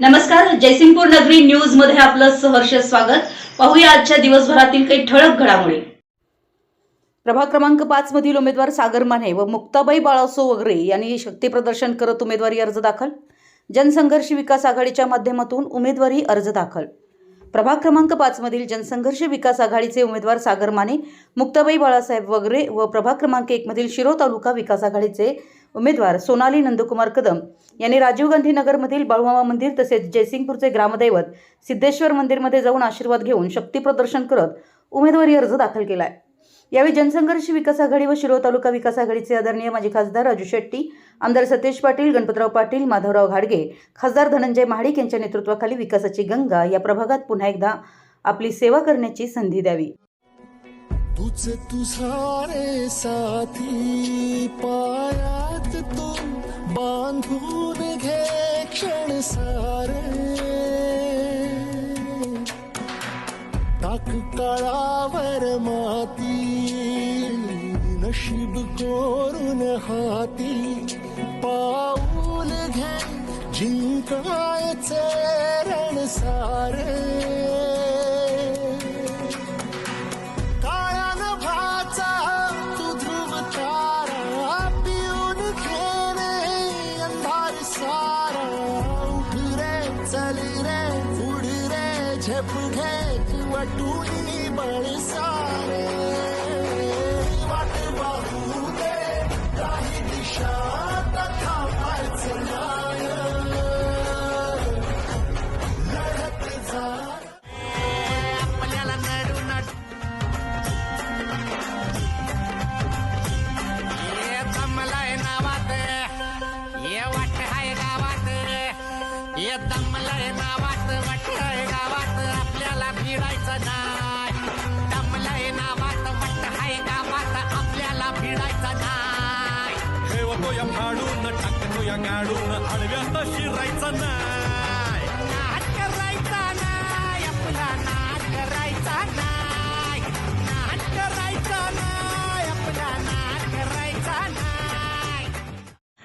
नमस्कार जयसिंगपूर नगरी न्यूजमध्ये आपलं सहर्ष स्वागत. पाहूया आजच्या दिवसभरातील काही ठळक घडामोडी. प्रभाग क्रमांक पाच मधील उमेदवार सागर माने व मुक्ताबाई बाळासो वगैरे यांनी शक्तीप्रदर्शन करत उमेदवारी अर्ज दाखल. जनसंघर्ष विकास आघाडीच्या माध्यमातून उमेदवारी अर्ज दाखल. प्रभाग क्रमांक पाच मधील जनसंघर्ष विकास आघाडीचे उमेदवार सागर माने मुक्ताबाई बाळासाहेब वगैरे व प्रभाग क्रमांक एक मधील शिरो तालुका विकास आघाडीचे उमेदवार सोनाली नंदकुमार कदम यांनी राजीव गांधी नगरमधील बाळूमामा मंदिर तसेच जयसिंगपूरचे ग्रामदैवत सिद्धेश्वर मंदिरमध्ये जाऊन आशीर्वाद घेऊन शक्ती प्रदर्शन करत उमेदवारी अर्ज दाखल केला आहे यावेळी जनसंघर्ष विकास आघाडी व शिरोळ तालुका विकास आघाडीचे आदरणीय माजी खासदार राजू शेट्टी आमदार सतेज पाटील गणपतराव पाटील माधवराव घाडगे खासदार धनंजय महाडिक यांच्या नेतृत्वाखाली विकासाची गंगा या प्रभागात पुन्हा एकदा आपली सेवा करण्याची संधी द्यावी. तुझ तुझारे साथी पाय तू बांधून घे क्षण सारे। टाक काळावर माती नशीब कोरून हाती। पाऊल घे जिंकायचे रण सारे। चली रे उड रे झेप घे वटुनी बळ सारे. दमलाय नावात वाट गावात आपल्याला भिडायचं नाही. दमलाय नावात वाट हाय गावात आपल्याला भिडायचं नाही. ठेवतो या फाडून टाकतो या गाडून आडव्यात शिरायचं नाही.